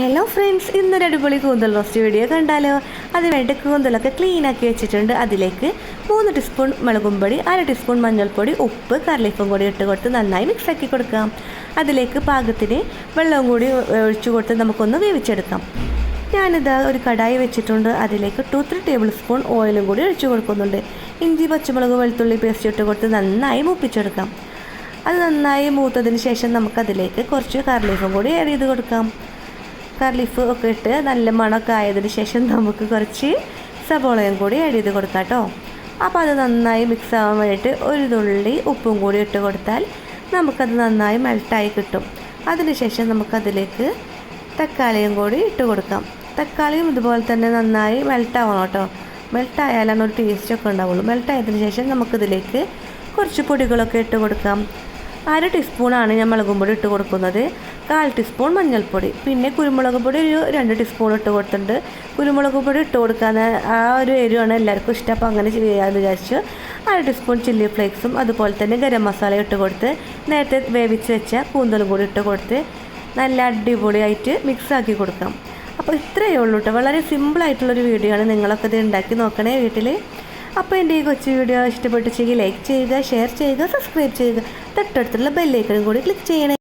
Hello friends ഇന്നൊരു അടിപൊളി കൂന്തൽ റോസ്റ്റ് വീഡിയോ കണ്ടാലോ? അതിനായിട്ട് കൂന്തലൊക്കെ ക്ലീൻ ആക്കി വെച്ചിട്ടുണ്ട്. അതിലേക്ക് മൂന്ന് ടീസ്പൂൺ മുളകും പൊടി അര ടീസ്പൂൺ മഞ്ഞൾപ്പൊടി ഉപ്പ് കറിലീഫും കൂടി ഇട്ട് കൊടുത്ത് നന്നായി മിക്സ് ആക്കി കൊടുക്കാം. അതിലേക്ക് പാകത്തിന് വെള്ളവും കൂടി ഒഴിച്ചു കൊടുത്ത് നമുക്കൊന്ന് വേവിച്ചെടുക്കാം. ഞാനിത് ഒരു കടായി വെച്ചിട്ടുണ്ട്. അതിലേക്ക് ടു ത്രീ ടേബിൾ സ്പൂൺ ഓയിലും കൂടി ഒഴിച്ചു കൊടുക്കുന്നുണ്ട്. ഇഞ്ചി പച്ചമുളക് വെളുത്തുള്ളി പേസ്റ്റ് ഇട്ട് കൊടുത്ത് നന്നായി മൂപ്പിച്ചെടുക്കാം. അത് നന്നായി മൂത്തതിന് ശേഷം നമുക്കതിലേക്ക് കുറച്ച് കറിലീഫും കൂടി ആഡ് ചെയ്ത് കൊടുക്കാം. കർലീഫ് ഒക്കെ ഇട്ട് നല്ല മണമൊക്കെ ആയതിന് ശേഷം നമുക്ക് കുറച്ച് സബോളയും കൂടി ആഡ് ചെയ്ത് കൊടുക്കാം കേട്ടോ. അപ്പോൾ അത് നന്നായി മിക്സ് ആവാൻ വേണ്ടിയിട്ട് ഒരു തുള്ളി ഉപ്പും കൂടി ഇട്ട് കൊടുത്താൽ നമുക്കത് നന്നായി മെൽട്ടായി കിട്ടും. അതിനുശേഷം നമുക്കതിലേക്ക് തക്കാളിയും കൂടി ഇട്ട് കൊടുക്കാം. തക്കാളിയും ഇതുപോലെ തന്നെ നന്നായി മെൽട്ടാവണം കേട്ടോ. മെൽട്ടായാലാണ് ഒരു ടേസ്റ്റ് ടേസ്റ്റൊക്കെ ഉണ്ടാവുള്ളൂ. മെൽട്ടായതിന് ശേഷം നമുക്കിതിലേക്ക് കുറച്ച് പൊടികളൊക്കെ ഇട്ട് കൊടുക്കാം. അര ടീസ്പൂണാണ് ഞാൻ മുളകും പൊടി ഇട്ട് കൊടുക്കുന്നത്. കാൽ ടീസ്പൂൺ മഞ്ഞൾപ്പൊടി. പിന്നെ കുരുമുളക് പൊടി ഒരു രണ്ട് ടീസ്പൂൺ ഇട്ട് കൊടുത്തിട്ടുണ്ട്. കുരുമുളക് പൊടി ഇട്ട് കൊടുക്കാൻ ആ ഒരു എരിവാണ് എല്ലാവർക്കും ഇഷ്ടം. അപ്പോൾ അങ്ങനെ ചെയ്യാമെന്ന് വിചാരിച്ചു. അര ടീസ്പൂൺ ചില്ലി ഫ്ലേക്സും അതുപോലെ തന്നെ ഗരം മസാല ഇട്ട് കൊടുത്ത് നേരത്തെ വേവിച്ച് വെച്ച കൂന്തലും കൂടി ഇട്ട് കൊടുത്ത് നല്ല അടിപൊളിയായിട്ട് മിക്സ് ആക്കി കൊടുക്കാം. അപ്പോൾ ഇത്രയേ ഉള്ളൂ കേട്ടോ വളരെ സിമ്പിളായിട്ടുള്ളൊരു വീഡിയോ ആണ്. നിങ്ങളൊക്കെ ഇത് ഉണ്ടാക്കി നോക്കണേ വീട്ടിൽ അപ്പോൾ എന്റെ ഈ കൊച്ചു വീഡിയോ ഇഷ്ടപ്പെട്ടിച്ചെങ്കിൽ ലൈക്ക് ചെയ്യുക ഷെയർ ചെയ്യുക സബ്സ്ക്രൈബ് ചെയ്യുക. തൊട്ടടുത്തുള്ള ബെല്ലൈക്കണും കൂടി ക്ലിക്ക് ചെയ്യണേ.